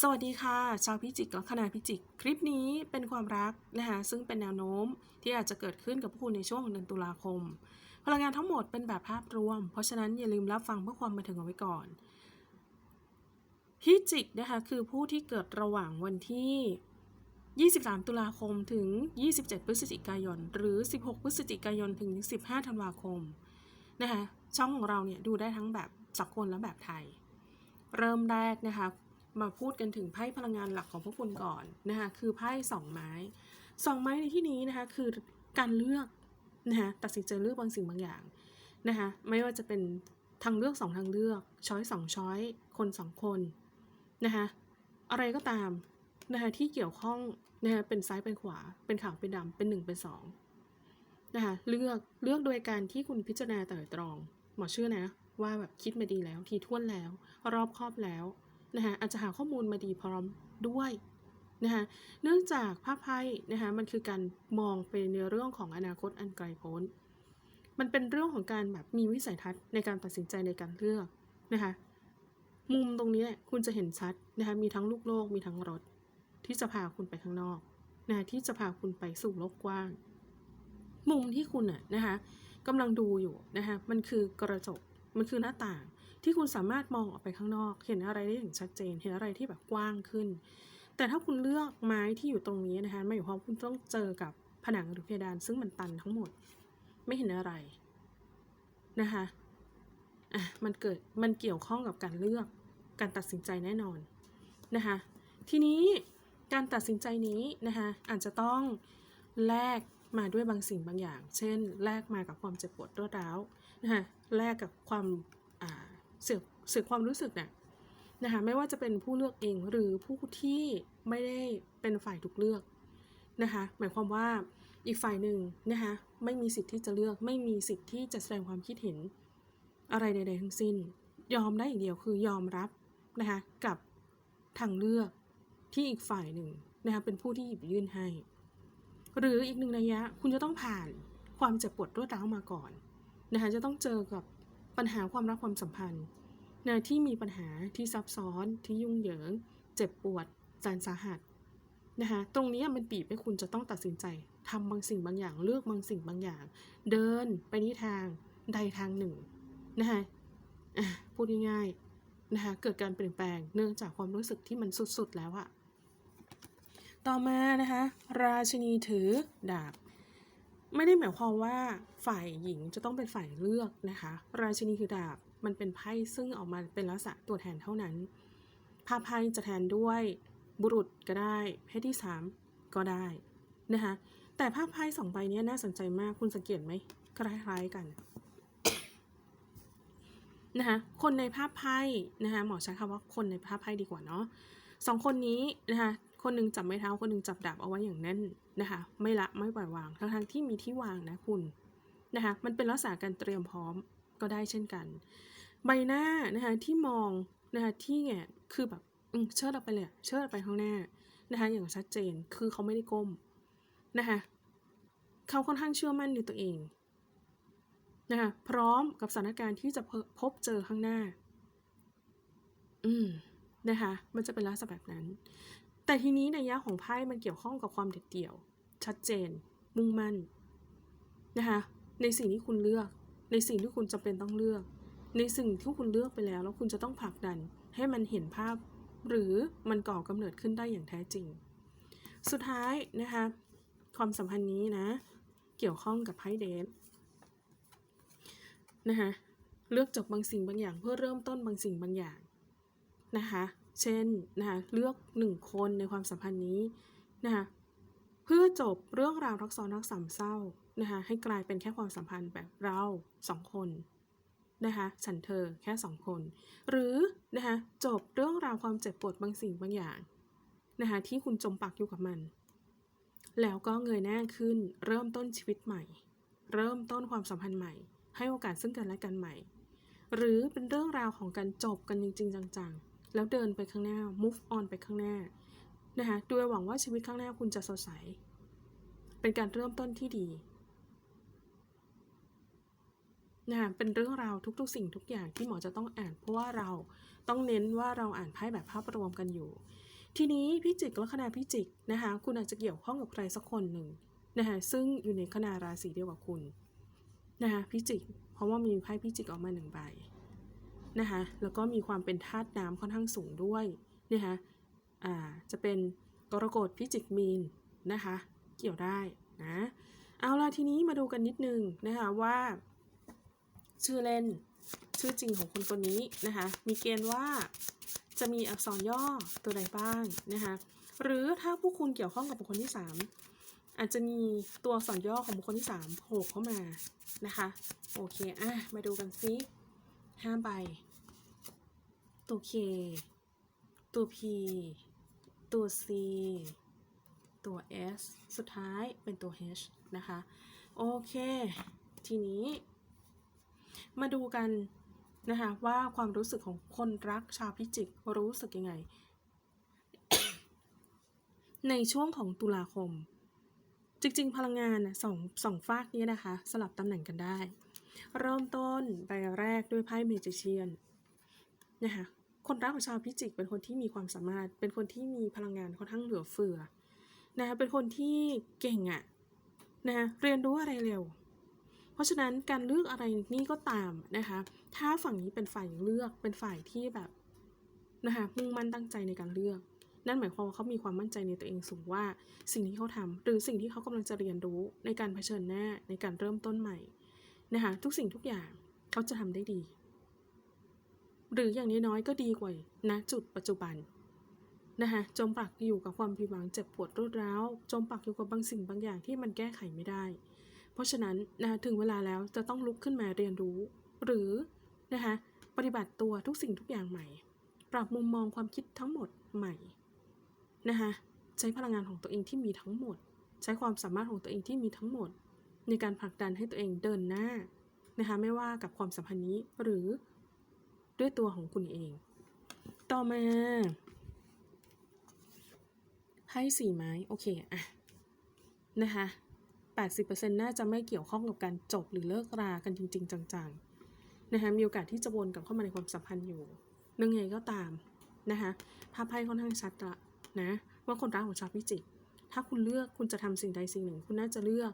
สวัสดีค่ะ ชาวพิจิกและคณะพิจิก คลิปนี้เป็นความรักนะคะซึ่งเป็นแนวโน้มที่อาจจะเกิดขึ้นกับผู้คุณในช่วงของเดือนตุลาคม พลังงานทั้งหมดเป็นแบบภาพรวม เพราะฉะนั้นอย่าลืมรับฟังเพื่อความบันเทิงเอาไว้ก่อน พิจิกนะคะคือผู้ที่เกิดระหว่างวันที่ 23 ตุลาคมถึง 27 พฤศจิกายน หรือ 16 พฤศจิกายนถึง 15 ธันวาคมนะคะช่องของเราเนี่ยดูได้ทั้งแบบสากลและแบบไทยเริ่มแรกนะคะ มาพูดกันถึงไพ่พลังงานหลักของพวกคุณก่อนนะคะคือไพ่สองไม้สองไม้ในที่นี้นะคะคือการเลือกนะคะตัดสินใจเลือกบางสิ่งบางอย่างนะคะไม่ว่าจะเป็นทางเลือกสองทางเลือกช้อยสองช้อยคนสองคนนะคะอะไรก็ตามนะคะที่เกี่ยวข้องนะคะเป็นซ้ายเป็นขวา เป็นขาวเป็นดำเป็นหนึ่งเป็นสองนะคะเลือกเลือกโดยการที่คุณพิจารณาแต่ตรอง หมอเชื่อนะ ว่าแบบคิดมาดีแล้วทีท่วนแล้ว รอบครอบแล้ว นะคะอาจจะหาข้อมูลมาดีพร้อมด้วยนะคะเนื่องจากภาพไพ่นะคะมันคือการมองไปในเรื่องของอนาคตอันไกลโพ้น มันเป็นเรื่องของการแบบมีวิสัยทัศน์ในการตัดสินใจในการเลือกนะคะมุมตรงนี้คุณจะเห็นชัดนะคะมีทั้งลูกโลกมีทั้งรถ ที่จะพาคุณไปข้างนอกนะคะที่จะพาคุณไปสู่โลกกว้าง มุมที่คุณอะนะคะกำลังดูอยู่นะคะมันคือกระจกมันคือหน้าต่าง ที่คุณสามารถมองออกไปข้างนอก เห็นอะไรได้อย่างชัดเจน เห็นอะไรที่แบบกว้างขึ้น แต่ถ้าคุณเลือกไม้ที่อยู่ตรงนี้นะคะไม่หมายความว่าคุณต้องเจอกับผนังหรือเพดานซึ่งมันตันทั้งหมด ไม่เห็นอะไรนะคะอะมันเกิดมันเกี่ยวข้องกับการเลือกการตัดสินใจแน่นอนนะคะทีนี้การตัดสินใจนี้นะคะอาจจะต้องแลกมาด้วยบางสิ่งบางอย่าง เช่น แลกมากับความเจ็บปวดรวดร้าวนะคะแลกกับความอ่า สื่อเสื่อความรู้สึกเนี่ยนะคะไม่ว่าจะเป็นผู้เลือกเองหรือผู้ที่ไม่ได้เป็นฝ่ายถูกเลือกนะคะหมายความว่าอีกฝ่ายหนึ่งนะคะไม่มีสิทธิ์ที่จะเลือก ไม่มีสิทธิ์ที่จะแสดงความคิดเห็นอะไรใดๆทั้งสิ้น ยอมได้อย่างเดียวคือยอมรับนะคะกับทางเลือกที่อีกฝ่ายหนึ่งนะคะเป็นผู้ที่หยิบยื่นให้ หรืออีกหนึ่งระยะคุณจะต้องผ่านความเจ็บปวดรวดร้าวมาก่อนนะคะจะต้องเจอกับ ปัญหาความรักความสัมพันธ์นที่มีปัญหาที่ซับซ้อนที่ยุ่งเหยิง เจ็บปวดแสนสาหัสนะคะตรงนี้มันบีบให้คุณจะต้องตัดสินใจทำบางสิ่งบางอย่างเลือกบางสิ่งบางอย่าง เดินไปนิทางใดทางหนึ่งนะคะอะพูดง่ายๆนะคะเกิดการเปลี่ยนแปลงเนื่องจากความรู้สึกที่มันสุดๆแล้วอะต่อมานะคะ ราชินีถือดาบ ไม่ได้หมายความว่าฝ่ายหญิงจะต้องเป็นฝ่ายเลือกนะคะ ราชินีคือดาบมันเป็นไพ่ซึ่งออกมาเป็นลักษณะตัวแทนเท่านั้นภาพไพ่จะแทนด้วยบุรุษก็ได้ เพศที่ 3 ก็ได้นะคะแต่ภาพไพ่สองใบนี้น่าสนใจมากคุณสังเกตไหมคล้ายๆกันนะคะคนในภาพไพ่นะคะหมอใช้คำว่าคนในภาพไพ่ดีกว่าเนาะสองคนนี้นะคะ คนหนึงจับไม้เท้าคนหนึงจับดาบเอาไว้อย่างแน่นนะคะ ไม่ละไม่ปล่อยวางทั้งๆที่มีที่วางนะคุณนะคะมันเป็นลักษณะการเตรียมพร้อมก็ได้เช่นกัน ใบหน้านะคะที่มองนะคะที่แงนคือแบบเชิดออกไปเลยเชิดออกไปข้างหน้านะคะอย่างชัดเจนคือเขาไม่ได้ก้มนะคะเขาค่อนข้างเชื่อมั่นในตัวเองนะคะพร้อมกับสถานการณ์ที่จะพบเจอข้างหน้า อืมนะคะ มันจะเป็นลักษณะแบบนั้น แต่ทีนี้ในยะของไพ่มันเกี่ยวข้องกับความเด็ดเดี่ยว ชัดเจน มุ่งมั่นนะคะในสิ่งที่คุณเลือก ในสิ่งที่คุณจำเป็นต้องเลือก ในสิ่งที่คุณเลือกไปแล้ว แล้วคุณจะต้องผลักดันให้มันเห็นภาพ หรือมันก่อกำเนิดขึ้นได้อย่างแท้จริง สุดท้ายนะคะความสัมพันธ์นี้นะ เกี่ยวข้องกับไพ่เดทนะคะเลือกจบบางสิ่งบางอย่างเพื่อเริ่มต้นบางสิ่งบางอย่างนะคะ เช่นนะคะเลือกหนึ่งคนในความสัมพันธ์นี้นะคะเพื่อจบเรื่องราวรักซ้อนรักสามเศร้านะคะให้กลายเป็นแค่ความสัมพันธ์แบบเราสองคนนะคะฉันเธอแค่สองคน หรือนะคะจบเรื่องราวความเจ็บปวดบางสิ่งบางอย่างนะคะที่คุณจมปักอยู่กับมัน แล้วก็เงยหน้าขึ้นเริ่มต้นชีวิตใหม่ เริ่มต้นความสัมพันธ์ใหม่ ให้โอกาสซึ่งกันและกันใหม่ หรือเป็นเรื่องราวของการจบกันจริง ๆ จังๆ แล้วเดินไปข้างหน้า move on ไปข้างหน้านะคะโดยหวังว่าชีวิตข้างหน้าคุณจะสดใส เป็นการเริ่มต้นที่ดีนะคะเป็นเรื่องราวทุกๆ สิ่งทุกอย่างที่หมอจะต้องอ่าน เพราะว่าเราต้องเน้นว่าเราอ่านไพ่แบบภาพรวมกันอยู่ ทีนี้พิจิกและคณะพิจิกนะคะคุณอาจจะเกี่ยวข้องกับใครสักคนหนึ่งนะคะซึ่งอยู่ในคณะราศีเดียวกับคุณนะคะพิจิก เพราะว่ามีไพ่พิจิกออกมาหนึ่งใบ นะคะแล้วก็มีความเป็นธาตุน้ำค่อนข้างสูงด้วยนะคะอ่าจะเป็นกรกฎพิจิกมีนนะคะเกี่ยวได้นะเอาล่ะทีนี้มาดูกันนิดนึงนะคะว่า ชื่อเล่นชื่อจริงของคนคนนี้นะคะมีเกณฑ์ว่าจะมีอักษรย่อตัวใดบ้างนะคะหรือถ้าผู้คุณเกี่ยวข้องกับบุคคลที่ 3 อาจจะมีตัวอักษรย่อของบุคคลที่3โผล่เข้ามานะคะโอเคอะมาดูกันซิ ห้าใบ ตัว K ตัว P ตัว C ตัว S สุดท้ายเป็นตัว H นะคะ โอเค ทีนี้ มาดูกันนะคะว่าความรู้สึกของคนรักชาวพิจิกรู้สึกยังไง ในช่วงของตุลาคม จริงๆ พลังงานสองสองฝากนี้นะคะ สลับตำแหน่งกันได้ เริ่มต้นใบแรกด้วยไพ่เมจิเชียนนะคะคนรักของชาวพิจิกเป็นคนที่มีความสามารถ เป็นคนที่มีพลังงานค่อนข้างเหลือเฟือนะคะเป็นคนที่เก่งอะ่ะนะคะเรียนรู้อะไรเร็ว เพราะฉะนั้นการเลือกอะไรนี่ก็ตามนะคะถ้าฝั่งนี้เป็นฝ่ายเลือกเป็นฝ่ายที่แบบนะคะมุ่งมั่นตั้งใจในการเลือก นั่นหมายความว่าเขามีความมั่นใจในตัวเองสูงว่าสิ่งที่เขาทำหรือสิ่งที่เขากำลังจะเรียนรู้ในการเผชิญหน้าในการเริ่มต้นใหม่ นะคะทุกสิ่งทุกอย่างเขาจะทำได้ดี หรืออย่างน้อยๆก็ดีกว่าณจุดปัจจุบันนะคะจมปักอยู่กับความผิดหวังเจ็บปวดรวดร้าวจมปักอยู่กับบางสิ่งบางอย่างที่มันแก้ไขไม่ได้ เพราะฉะนั้นนะคะถึงเวลาแล้วจะต้องลุกขึ้นมาเรียนรู้ หรือนะคะปฏิบัติตัวทุกสิ่งทุกอย่างใหม่ ปรับมุมมองความคิดทั้งหมดใหม่นะคะใช้พลังงานของตัวเองที่มีทั้งหมด ใช้ความสามารถของตัวเองที่มีทั้งหมด ในการผลักดันให้ตัวเองเดินหน้านะคะไม่ว่ากับความสัมพันธ์นี้หรือด้วยตัวของคุณเอง ต่อมาไพ่สี่ไม้ โอเคอะนะคะ80%น่าจะไม่เกี่ยวข้องกับการจบหรือเลิกรากันจริง ๆ จังๆนะคะมีโอกาสที่จะวนกลับเข้ามาในความสัมพันธ์อยู่นึ่งไงก็ตามนะคะภาพไพ่ค่อนข้างชัดละนะว่าคนรักของชาวพิจิกถ้าคุณเลือกคุณจะทำสิ่งใดสิ่งหนึ่ง คุณน่าจะเลือก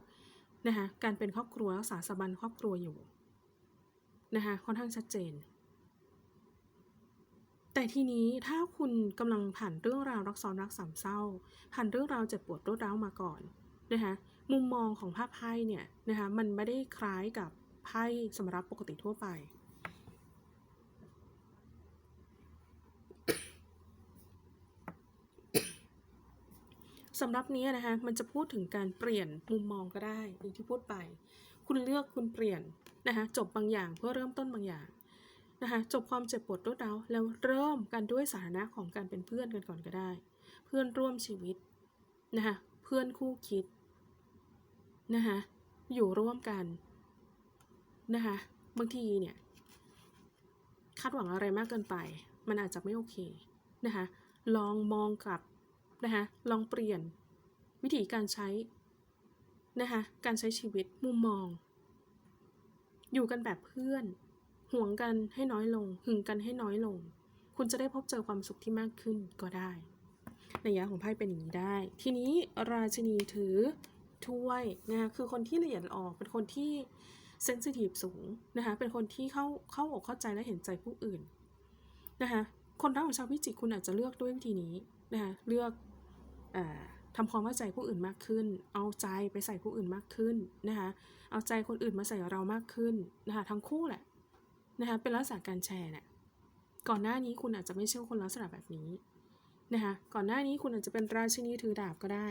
นะคะการเป็นครอบครัวรักษาสถาบันครอบครัวอยู่นะคะค่อนข้างชัดเจน แต่ทีนี้ถ้าคุณกำลังผ่านเรื่องราวรักซ้อนรักสามเศร้า ผ่านเรื่องราวเจ็บปวดรวดร้าวมาก่อนนะคะมุมมองของภาพไพ่เนี่ยนะคะมันไม่ได้คล้ายกับไพ่สำรับปกติทั่วไป สำหรับนี้นะคะมันจะพูดถึงการเปลี่ยนมุมมองก็ได้อย่างที่พูดไป คุณเลือกคุณเปลี่ยนนะคะจบบางอย่างเพื่อเริ่มต้นบางอย่างนะคะจบความเจ็บปวดรวดร้าวแล้วเริ่มกันด้วยสถานะของการเป็นเพื่อนกันก่อนก็ได้ เพื่อนร่วมชีวิตนะคะเพื่อนคู่คิดนะคะอยู่ร่วมกันนะคะบางทีเนี่ยคาดหวังอะไรมากเกินไป มันอาจจะไม่โอเคนะคะลองมองกลับ นะคะลองเปลี่ยนวิธีการใช้นะคะการใช้ชีวิตมุมมอง อยู่กันแบบเพื่อน ห่วงกันให้น้อยลง หึงกันให้น้อยลง คุณจะได้พบเจอความสุขที่มากขึ้นก็ได้ในยะของไพ่เป็นอย่างนี้ได้ ทีนี้ราชินีถือถ้วยนะคะคือคนที่ละเอียดอ่อนเป็นคนที่เซนซิทีฟสูงนะคะเป็นคนที่เข้าเข้าอกเข้าใจและเห็นใจผู้อื่นนะคะคนรักของชาวพิจิกคุณอาจจะเลือกด้วยวิธีนี้นะคะเลือก ทำความเข้าใจผู้อื่นมากขึ้น เอาใจไปใส่ผู้อื่นมากขึ้นนะคะ เอาใจคนอื่นมาใส่เรามากขึ้นนะคะทั้งคู่แหละนะคะเป็นลักษณะการแชร์เนี่ยก่อนหน้านี้คุณอาจจะไม่ใช่คนลักษณะแบบนี้นะคะก่อนหน้านี้คุณอาจจะเป็นราชินีถือดาบก็ได้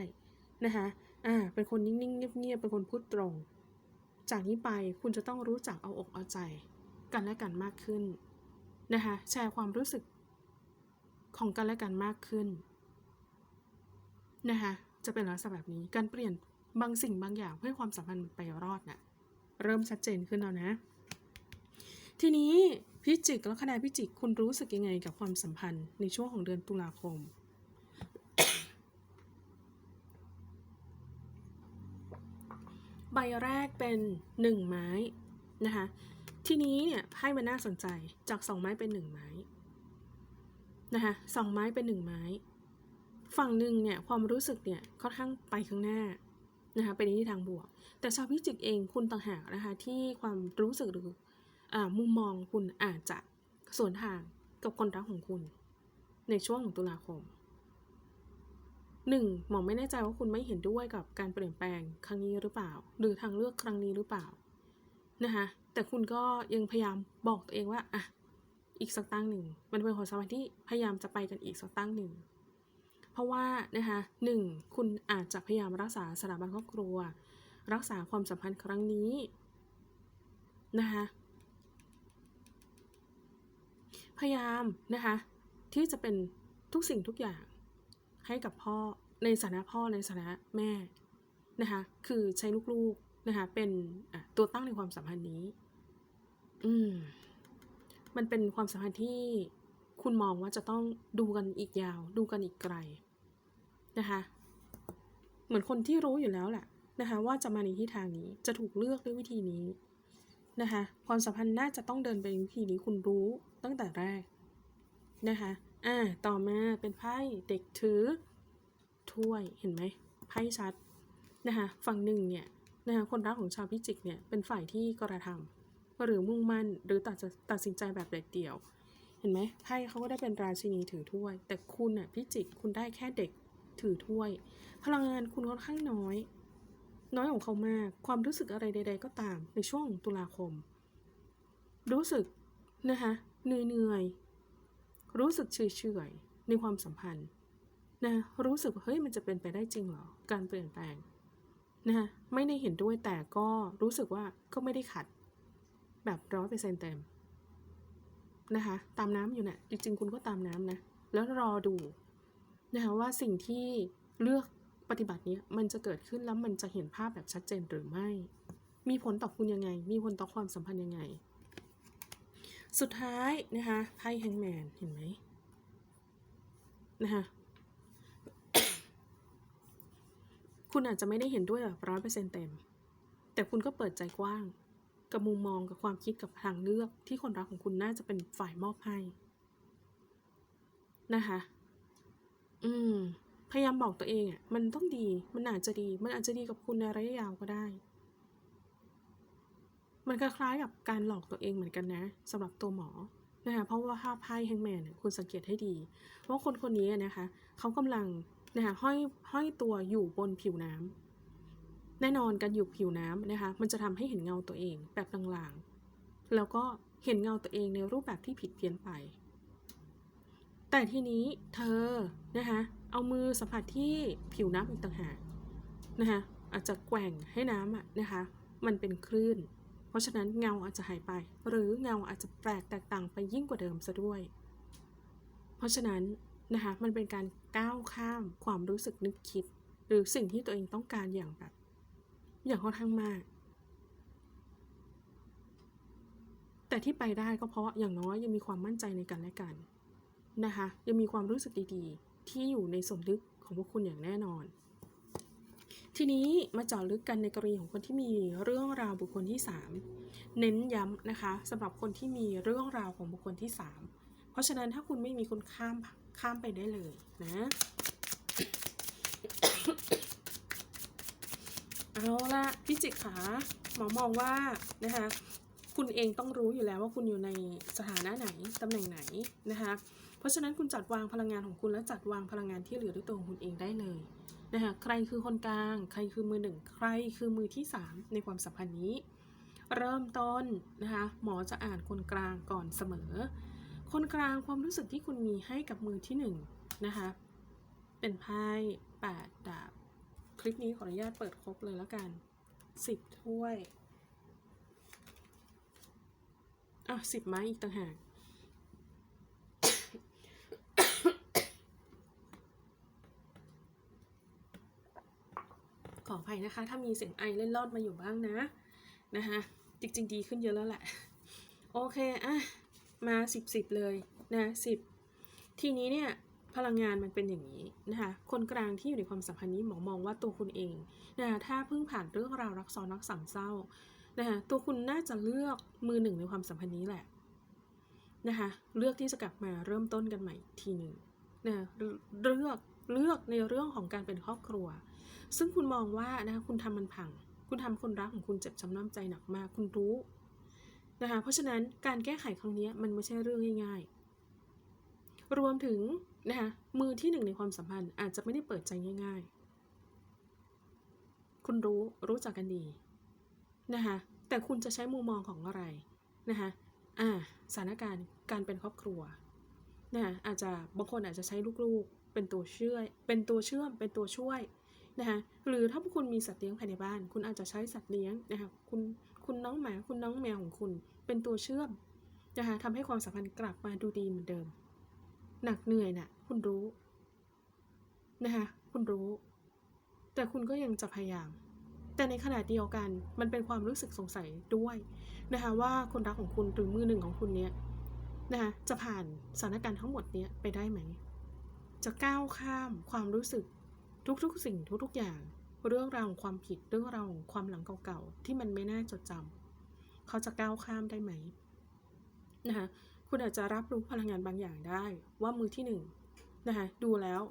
นะคะอ่าเป็นคนนิ่งๆเงียบๆเป็นคนพูดตรง จากนี้ไปคุณจะต้องรู้จักเอาอกเอาใจกันและกันมากขึ้นนะคะแชร์ความรู้สึกของกันและกันมากขึ้น นะคะจะเป็นลักษณะแบบนี้การเปลี่ยนบางสิ่งบางอย่างเพื่อความสัมพันธ์ไปรอดนะ่ะเริ่มชัดเจนขึ้นแล้วนะ ทีนี้พิจิกและคณะพิจิกคุณรู้สึกยังไงกับความสัมพันธ์ในช่วงของเดือนตุลาคม ใบแรกเป็นหนึ่งไม้นะคะทีนี้เนี่ยไพ่มันน่าสนใจจากสองไม้เป็นหนึ่งไม้นะคะสองไม้เป็นหนึ่งไม้ ฝั่งหนึ่งเนี่ยความรู้สึกเนี่ยค่อนข้างไปข้างหน้านะคะไปในทิศทางบวก แต่ชาวพิจิกเองคุณต่างหากนะคะที่ความรู้สึกหรืออมุมมองคุณอาจจะสวนทางกับคนรักของคุณ ในช่วงของตุลาคมหนึ่งหมอไม่แน่ใจว่าคุณไม่เห็นด้วยกับการเปลี่ยนแปลงครั้งนี้หรือเปล่า หรือทางเลือกครั้งนี้หรือเปล่านะคะแต่คุณก็ยังพยายามบอกตัวเองว่าอะอีกสักตั้งหนึ่ง มันเป็นความสัมพันธ์ที่พยายามจะไปกันอีกสักตั้งหนึ่ง เพราะว่านะคะหนึ่งคุณอาจจะพยายามรักษาสถาบันครอบครัว รักษาความสัมพันธ์ครั้งนี้นะคะพยายามนะคะที่จะเป็นทุกสิ่งทุกอย่างให้กับพ่อในฐานะพ่อในฐานะแม่นะคะคือใช้ลูกๆนะคะเป็นตัวตั้งในความสัมพันธ์นี้ อืมมันเป็นความสัมพันธ์ที่คุณมองว่าจะต้องดูกันอีกยาว ดูกันอีกไกล นะคะเหมือนคนที่รู้อยู่แล้วแหละนะคะว่าจะมาในทิศทางนี้จะถูกเลือกด้วยวิธีนี้นะคะความสัมพันธ์น่าจะต้องเดินไปในวิธีนี้คุณรู้ตั้งแต่แรกนะคะอ่าต่อมาเป็นไพ่เด็กถือถ้วยเห็นไหมไพ่ชัดนะคะฝั่งหนึ่งเนี่ยนะคะคนรักของชาวพิจิกเนี่ยเป็นฝ่ายที่กระทำหรือมุ่งมั่นหรือตัดตัดสินใจแบบเด็ดเดี่ยว เห็นไหมไพ่เขาก็ได้เป็นราชินีถือถ้วย แต่คุณน่ะพิจิกคุณได้แค่เด็ก ถือถ้วย พลังงานคุณค่อนข้างน้อย น้อยของเขามาก ความรู้สึกอะไรใด ๆ ก็ตาม ในช่วงตุลาคม รู้สึกนะคะเหนื่อยๆรู้สึกเฉยๆในความสัมพันธ์นะรู้สึกว่าเฮ้ยมันจะเป็นไปได้จริงเหรอ การเปลี่ยนแปลงนะคะไม่ได้เห็นด้วยแต่ก็รู้สึกว่าก็ไม่ได้ขัด แบบร้อยเปอร์เซ็นต์เต็มนะคะ ตามน้ำอยู่เนะี่ยจริงๆ คุณก็ตามน้ำนะ แล้วรอดู นะคะว่าสิ่งที่เลือกปฏิบัตินี้มันจะเกิดขึ้นแล้วมันจะเห็นภาพแบบชัดเจนหรือไม่ มีผลต่อคุณยังไง มีผลต่อความสัมพันธ์ยังไง สุดท้ายนะคะไพ่แฮงแมนเห็นไหมนะคะคุณอาจจะไม่ได้เห็นด้วยแบบร้อยเปอร์เซ็นต์เต็ม แต่คุณก็เปิดใจกว้าง กับมุมมองกับความคิดกับทางเลือกที่คนรักของคุณน่าจะเป็นฝ่ายมอบให้นะคะ อืม พยายามบอกตัวเองอะ มันต้องดี มันอาจจะดี มันอาจจะดีกับคุณในระยะยาวก็ได้ มันคล้ายๆกับการหลอกตัวเองเหมือนกันนะสำหรับตัวหมอนะคะเพราะว่าภาพไพ่แฮงแมนเนี่ยคุณสังเกตให้ดีว่าคนคนนี้นะคะ เขากำลังนะคะห้อยห้อยตัวอยู่บนผิวน้ำแน่นอนการอยู่ผิวน้ำนะคะ มันจะทำให้เห็นเงาตัวเองแบบลางๆ แล้วก็เห็นเงาตัวเองในรูปแบบที่ผิดเพี้ยนไป แต่ทีนี้เธอนะคะเอามือสัมผัสที่ผิวน้ำอีกต่างหากนะคะอาจจะแกว่งให้น้ำอะนะคะมันเป็นคลื่น เพราะฉะนั้นเงาอาจจะหายไป หรือเงาอาจจะแปลกแตกต่างไปยิ่งกว่าเดิมซะด้วย เพราะฉะนั้นนะคะมันเป็นการก้าวข้ามความรู้สึกนึกคิด หรือสิ่งที่ตัวเองต้องการอย่างแบบ อย่างค่อนข้างมาก แต่ที่ไปได้ก็เพราะอย่างน้อยยังมีความมั่นใจในกันและกัน นะคะยังมีความรู้สึกดีๆ ที่อยู่ในส่วนลึกของพวกคุณอย่างแน่นอน ทีนี้มาเจาะลึกกันในกรณีของคนที่มีเรื่องราวบุคคลที่ 3 เน้นย้ำนะคะสำหรับคนที่มีเรื่องราวของบุคคลที่ 3 เพราะฉะนั้นถ้าคุณไม่มีคุณข้ามข้ามไปได้เลยนะเอาละพี่จิกขาหมอมองว่านะคะคุณเองต้องรู้อยู่แล้วว่าคุณอยู่ในสถานะไหนตำแหน่งไหนนะคะ เพราะฉะนั้นคุณจัดวางพลังงานของคุณและจัดวางพลังงานที่เหลือด้วยตัวของคุณเองได้เลยนะคะใครคือคนกลาง ใครคือมือหนึ่งใครคือมือที่ 3 ในความสัมพันธ์นี้ เริ่มต้นนะคะหมอจะอ่านคนกลางก่อนเสมอ คนกลางความรู้สึกที่คุณมีให้กับมือที่1นนะคะเป็นไพ่แปดดาบ คลิปนี้ขออนุญาตเปิดครบเลยแล้วกันสิบถ้วยอะสิบไม้อีกต่างหาก ขออภัย นะคะ ถ้ามีเสียงไอเล่นลอดมาอยู่บ้างนะนะคะจริงๆดีขึ้นเยอะแล้วแหละ โอเคอะมาสิบสิบเลยนะสิบทีนี้เนี่ยพลังงานมันเป็นอย่างนี้นะคะคนกลางที่อยู่ในความสัมพันธ์นี้หมอมองว่าตัวคุณเองนะคะถ้าเพิ่งผ่านเรื่องราวรักซ้อนรักสามเศร้านะคะตัวคุณน่าจะเลือกมือหนึ่งในความสัมพันธ์นี้แหละนะคะเลือกที่จะกลับมาเริ่มต้นกันใหม่ทีหนึ่งนะเลือกเลือกในเรื่องของการเป็นครอบครัว ซึ่งคุณมองว่านะคะคุณทำมันพัง คุณทำคนรักของคุณเจ็บช้ำน้ำใจหนักมาก คุณรู้นะคะเพราะฉะนั้นการแก้ไขครั้งนี้มันไม่ใช่เรื่องง่ายๆ รวมถึงนะคะมือที่หนึ่งในความสัมพันธ์อาจจะไม่ได้เปิดใจง่าย ๆ คุณรู้รู้จักกันดีนะคะแต่คุณจะใช้มุมมองของอะไรนะคะอ่าสถานการณ์การเป็นครอบครัวนะคะอาจจะบางคนอาจจะใช้ลูกๆ เป็นตัวเชื่อเป็นตัวเชื่อมเป็นตัวช่วย นะคะหรือถ้าพวกคุณมีสัตว์เลี้ยงภายในบ้าน คุณอาจจะใช้สัตว์เลี้ยงนะคะคุณคุณน้องหมาคุณน้องแมวของคุณ เป็นตัวเชื่อมนะคะทำให้ความสัมพันธ์กลับมาดูดีเหมือนเดิม หนักเหนื่อยน่ะคุณรู้นะคะคุณรู้ แต่คุณก็ยังจะพยายาม แต่ในขณะเดียวกันมันเป็นความรู้สึกสงสัยด้วยนะคะว่าคนรักของคุณหรือมือหนึ่งของคุณเนี้ยนะคะจะผ่านสถานการณ์ทั้งหมดเนี้ยไปได้ไหม จะก้าวข้ามความรู้สึก ทุกๆ สิ่งทุกๆ อย่าง เรื่องราวของความผิดเรื่องราวของความหลังเก่าๆ ที่มันไม่น่าจดจำเขาจะก้าวข้ามได้ไหมนะคะคุณอาจจะรับรู้พลังงานบางอย่างได้ว่ามือที่หนึ่งนะคะดูแล้ว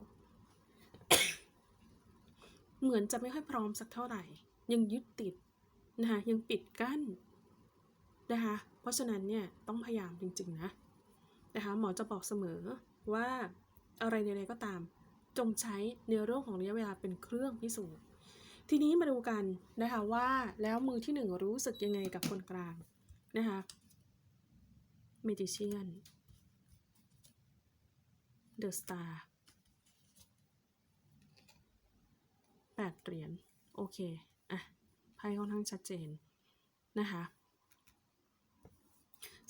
เหมือนจะไม่ค่อยพร้อมสักเท่าไหร่ ยังยึดติดนะคะยังปิดกั้นนะคะเพราะฉะนั้นเนี่ยต้องพยายามจริงๆนะนะคะหมอจะบอกเสมอว่าอะไรใดๆก็ตาม จงใช้ในเรื่องของระยะเวลาเป็นเครื่องพิสูจน์ ทีนี้มาดูกันนะคะว่าแล้วมือที่หนึ่งรู้สึกยังไงกับคนกลางนะคะ Magician The Star แปดเหรียญโอเค อะไพ่ค่อนข้างชัดเจนนะคะ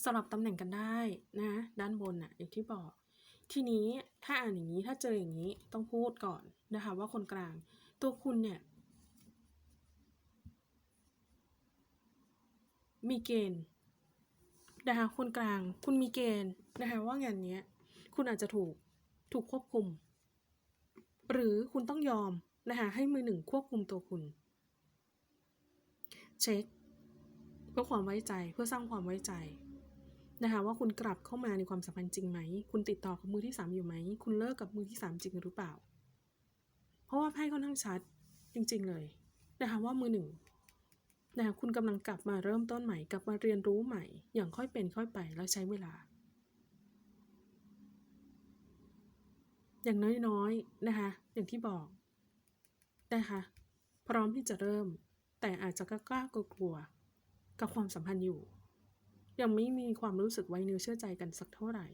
สลับตำแหน่งกันได้นะด้านบนน่ะอย่างที่บอก ทีนี้ถ้าอ่านอย่างนี้ถ้าเจออย่างนี้ต้องพูดก่อนนะคะว่าคนกลาง ตัวคุณเนี่ย มีเกณฑ์นะคะคนกลางคุณมีเกณฑ์นะคะว่างานนี้คุณอาจจะถูกถูกควบคุม หรือคุณต้องยอมนะคะให้มือหนึ่งควบคุมตัวคุณ เช็คเพื่อความไว้ใจเพื่อสร้างความไว้ใจ นะคะว่าคุณกลับเข้ามาในความสัมพันธ์จริงไหม คุณติดต่อกับมือที่สามอยู่ไหม คุณเลิกกับมือที่สามจริงหรือเปล่า เพราะว่าไพ่ค่อนข้างชัดจริง ๆ เลยนะคะว่ามือหนึ่งนะคะคุณกำลังกลับมาเริ่มต้นใหม่กลับมาเรียนรู้ใหม่ อย่างค่อยเป็นค่อยไปและใช้เวลา อย่างน้อยๆนะคะอย่างที่บอกนะคะพร้อมที่จะเริ่ม แต่อาจจะกล้ากลัวกับความสัมพันธ์อยู่ ยังไม่มีความรู้สึกไว้เนื้อเชื่อใจกันสักเท่าไหร่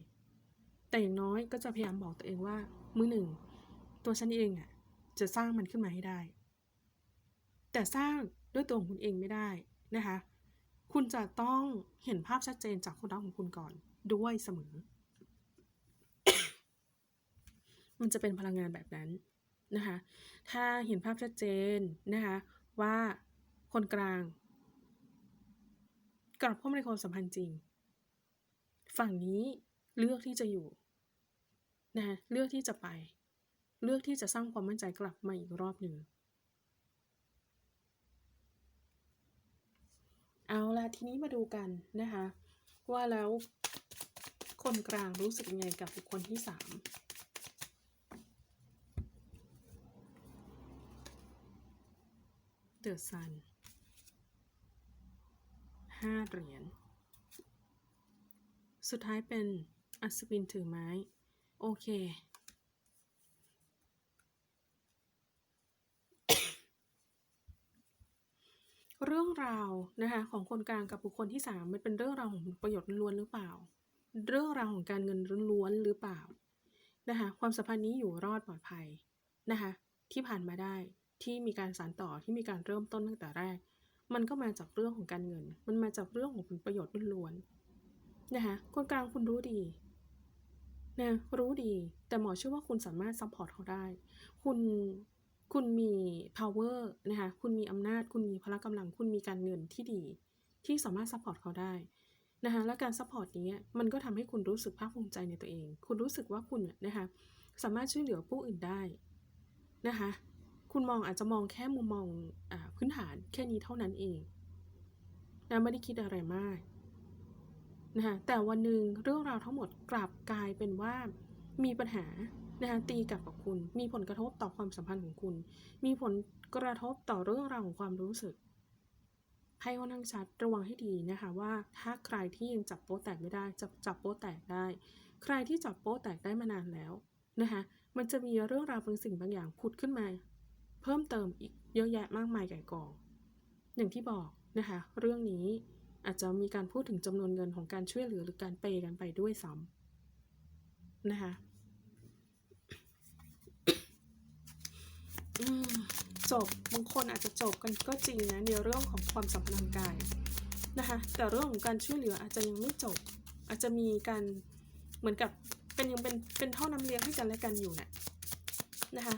แต่อย่างน้อยก็จะพยายามบอกตัวเองว่า มือหนึ่ง ตัวฉันเองอะจะสร้างมันขึ้นมาให้ได้ แต่สร้างด้วยตัวของคุณเองไม่ได้นะคะ คุณจะต้องเห็นภาพชัดเจนจากคนรักของคุณก่อนด้วยเสมอ มันจะเป็นพลังงานแบบนั้นนะคะ ถ้าเห็นภาพชัดเจนนะคะว่าคนกลาง กลับเข้ามาในความสัมพันธ์จริง ฝั่งนี้เลือกที่จะอยู่นะเลือกที่จะไป เลือกที่จะสร้างความมั่นใจกลับมาอีกรอบหนึ่งเอาละทีนี้มาดูกันนะคะ ว่าแล้วคนกลางรู้สึกยังไงกับบุคคลที่สามเดอะซัน ห้าเหรียญ สุดท้ายเป็นอัศวินถือไม้ โอเค เรื่องราวนะคะของคนกลางกับบุคคลที่สามมันเป็นเรื่องราวของประโยชน์ล้วนหรือเปล่า เรื่องราวของการเงินล้วนหรือเปล่านะคะความสัมพันธ์นี้อยู่รอดปลอดภัยนะคะที่ผ่านมาได้ที่มีการสานต่อที่มีการเริ่มต้นตั้งแต่แรก มันก็มาจากเรื่องของการเงิน มันมาจากเรื่องของผลประโยชน์ล้วนๆนะคะคนกลางคุณรู้ดีนะรู้ดี แต่หมอเชื่อว่าคุณสามารถซัพพอร์ตเขาได้ คุณคุณมี power นะคะ คุณมีอำนาจ คุณมีพละกำลัง คุณมีการเงินที่ดี ที่สามารถซัพพอร์ตเขาได้นะคะ และการซัพพอร์ตนี้มันก็ทำให้คุณรู้สึกภาคภูมิใจในตัวเอง คุณรู้สึกว่าคุณนะคะสามารถช่วยเหลือผู้อื่นได้นะคะ คุณมองอาจจะมองแค่มุมมองอพื้นฐานแค่นี้เท่านั้นเองนะไม่ได้คิดอะไรมากนะคะแต่วันหนึ่งเรื่องราวทั้งหมดกลับกลายเป็นว่ามีปัญหานะคะตีกลับกับคุณ มีผลกระทบต่อความสัมพันธ์ของคุณ มีผลกระทบต่อเรื่องราวของความรู้สึกให้ค่อนข้างชัดระวังให้ดีนะคะว่าถ้าใครที่ยังจับโป๊ะแตกไม่ได้จะจับโป๊ะแตกได้ ใครที่จับโป๊ะแตกได้มานานแล้วนะคะมันจะมีเรื่องราวบางสิ่งบางอย่างผุดขึ้นมา เพิ่มเติมอีกเยอะแยะมากมายไก่กอง อย่างที่บอกนะคะ เรื่องนี้อาจจะมีการพูดถึงจำนวนเงินของการช่วยเหลือหรือการเปกันไปด้วยซ้ำนะคะจบบางคนอาจจะจบกันก็จริงนะในเรื่องของความสัมพันธ์ทางกายนะคะแต่เรื่องของการช่วยเหลืออาจจะยังไม่จบ อาจจะมีการเหมือนกับเป็นยังเป็นเป็นท่อน้ำเลี้ยงให้กันและกันอยู่นะนะคะ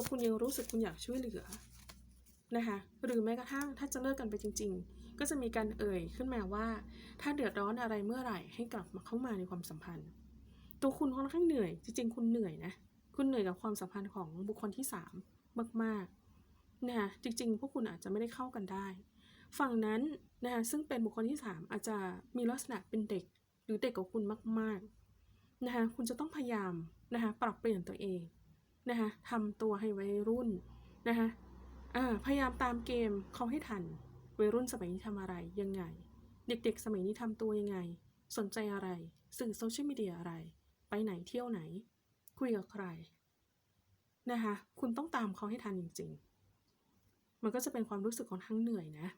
ตัวคุณยังรู้สึกคุณอยากช่วยเหลือนะคะหรือแม้กระทั่งถ้าจะเลิกกันไปจริง ๆ ก็จะมีการเอ่ยขึ้นมาว่า ถ้าเดือดร้อนอะไรเมื่อไหร่ให้กลับมาเข้ามาในความสัมพันธ์ ตัวคุณค่อนข้างเหนื่อย จริง ๆ คุณเหนื่อยนะคุณเหนื่อยกับความสัมพันธ์ของบุคคลที่สามมากๆนะคะจริง ๆ พวกคุณอาจจะไม่ได้เข้ากันได้ ฝั่งนั้นนะคะซึ่งเป็นบุคคลที่สามอาจจะมีลักษณะเป็นเด็ก หรือเด็กกว่าคุณมากๆนะคะคุณจะต้องพยายามนะคะปรับเปลี่ยนตัวเอง นะคะทำตัวให้วัยรุ่นนะคะอ่าพยายามตามเกมเขาให้ทันวัยรุ่นสมัยนี้ทำอะไรยังไง เด็กๆ สมัยนี้ทำตัวยังไง สนใจอะไร สื่อโซเชียลมีเดียอะไร ไปไหนเที่ยวไหน คุยกับใครนะคะคุณต้องตามเขาให้ทันจริง ๆ มันก็จะเป็นความรู้สึกของทั้งเหนื่อยนะ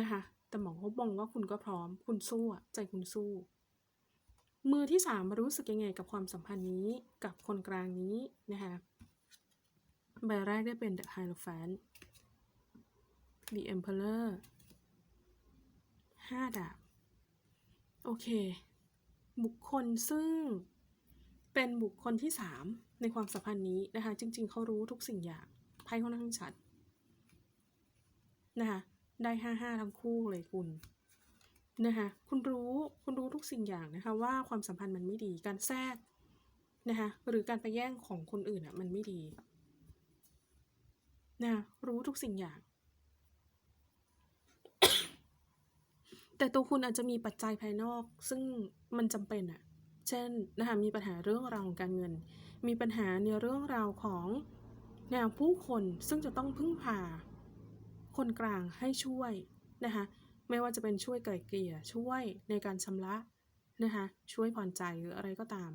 นะคะแต่หมอเขาบอกว่าคุณก็พร้อม คุณสู้ใจคุณสู้ มือที่สามมารู้สึกยังไงกับความสัมพันธ์นี้กับคนกลางนี้นะคะใบแรกได้เป็น The Hierophant The Emperor ห้าดาบ โอเค บุคคลซึ่งเป็นบุคคลที่สามในความสัมพันธ์นี้นะคะ จริง ๆ เขารู้ทุกสิ่งอย่างไพ่ค่อนข้างชัดนะคะได้ห้าห้าทั้งคู่เลยคุณ นะคะคุณรู้คุณรู้ทุกสิ่งอย่างนะคะว่าความสัมพันธ์มันไม่ดีการแทรกนะคะหรือการไปแย่งของคนอื่นอะมันไม่ดีนะรู้ทุกสิ่งอย่าง แต่ตัวคุณอาจจะมีปัจจัยภายนอก ซึ่งมันจำเป็นอะ เช่นนะคะมีปัญหาเรื่องราวของการเงิน มีปัญหาในเรื่องราวของแนวผู้คนซึ่งจะต้องพึ่งพา คนกลางให้ช่วยนะคะ ไม่ว่าจะเป็นช่วยไกล่เกลี่ยช่วยในการชำระนะคะช่วยผ่อนจ่ายหรืออะไรก็ตาม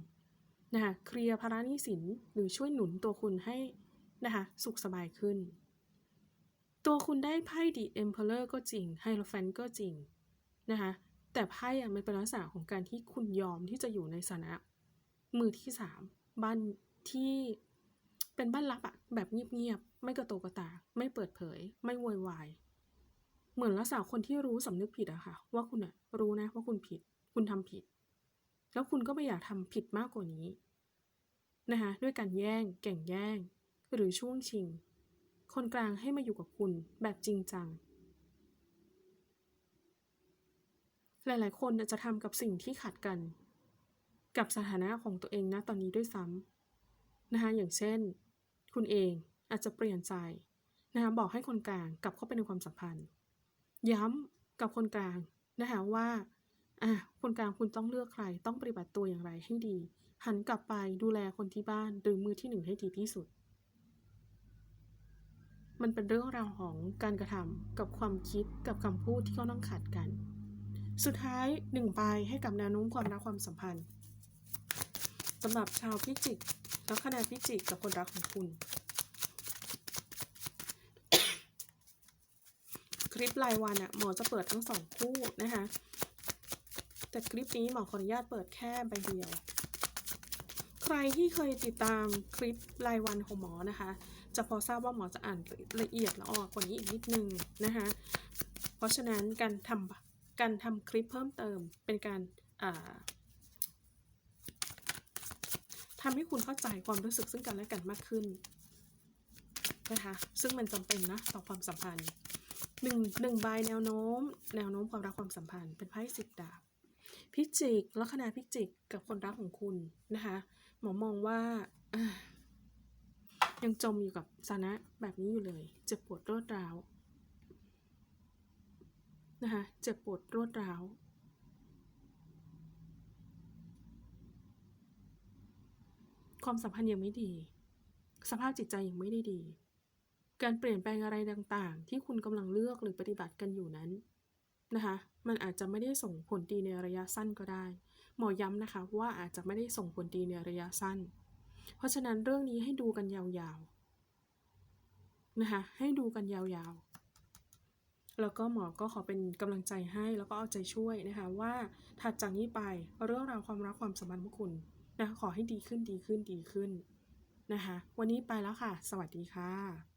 นะคะเคลียร์ภาระหนี้สินหรือช่วยหนุนตัวคุณให้นะคะสุขสบายขึ้น ตัวคุณได้ไพ่ The Emperor ก็จริง Hierophant ก็จริงนะคะแต่ไพ่อะมันเป็นลักษณะของการที่คุณยอมที่จะอยู่ในสถานะมือที่สามบ้านที่เป็นบ้านลับอะแบบเงียบๆไม่กระโตกกระตา ไม่เปิดเผย ไม่โวยวาย เหมือนลักษณะคนที่รู้สำนึกผิดอะค่ะ ว่าคุณอะรู้นะว่าคุณผิด คุณทำผิด แล้วคุณก็ไม่อยากทำผิดมากกว่านี้นะคะด้วยการแย่ง แก่งแย่ง หรือช่วงชิง คนกลางให้มาอยู่กับคุณแบบจริงจัง หลายๆ คนจะทำกับสิ่งที่ขัดกัน กับสถานะของตัวเองนะตอนนี้ด้วยซ้ำนะคะอย่างเช่น คุณเองอาจจะเปลี่ยนใจนะคะบอกให้คนกลางกลับเข้าไปในความสัมพันธ์ ย้ำกับคนกลางนะคะว่าอะคนกลางคุณต้องเลือกใคร ต้องปฏิบัติตัวอย่างไรให้ดี หันกลับไปดูแลคนที่บ้านหรือมือที่หนึ่งให้ดีที่สุด มันเป็นเรื่องราวของการกระทำกับความคิดกับคำพูดที่เขาต้องขัดกัน สุดท้ายหนึ่งใบให้กับแนวโน้มความรักความสัมพันธ์สำหรับชาวพิจิกลัคนาพิจิกกับคนรักของคุณ ลิปรายวันอะหมอจะเปิดทั้งสองคู่นะคะ แต่คลิปนี้หมอขออนุญาตเปิดแค่ใบเดียว ใครที่เคยติดตามคลิปรายวันของหมอนะคะ จะพอทราบว่าหมอจะอ่านละเอียดละออกกว่านี้อีกนิดนึงนะคะ เพราะฉะนั้นการทำการทำคลิปเพิ่มเติมเป็นการาทำให้คุณเข้าใจความรู้สึกซึ่งกันและกันมากขึ้นนะคะซึ่งมันจำเป็นนะต่อความสัมพันธ์ หนึ่งหนึ่งใบแนวโน้ม แนวโน้มความรักความสัมพันธ์เป็นไพ่สิบดาบพิจิกลัคนาพิจิกกับคนรักของคุณนะคะหมอมองว่ายังจมอยู่กับสานะแบบนี้อยู่เลยเจ็บปวดรวดร้าวนะคะเจ็บปวดรวดร้าวความสัมพันธ์ยังไม่ดี สภาพจิตใจยังไม่ได้ดี การเปลี่ยนแปลงอะไรต่างๆ ที่คุณกำลังเลือกหรือปฏิบัติกันอยู่นั้นนะคะมันอาจจะไม่ได้ส่งผลดีในระยะสั้นก็ได้ หมอย้ำนะคะว่าอาจจะไม่ได้ส่งผลดีในระยะสั้น เพราะฉะนั้นเรื่องนี้ให้ดูกันยาวๆนะคะให้ดูกันยาวๆแล้วก็หมอก็ขอเป็นกำลังใจให้แล้วก็เอาใจช่วยนะคะว่าถัดจากนี้ไปเรื่องราวความรักความสัมพันธ์ของคุณนะขอให้ดีขึ้นดีขึ้นดีขึ้นนะคะวันนี้ไปแล้วค่ะ สวัสดีค่ะ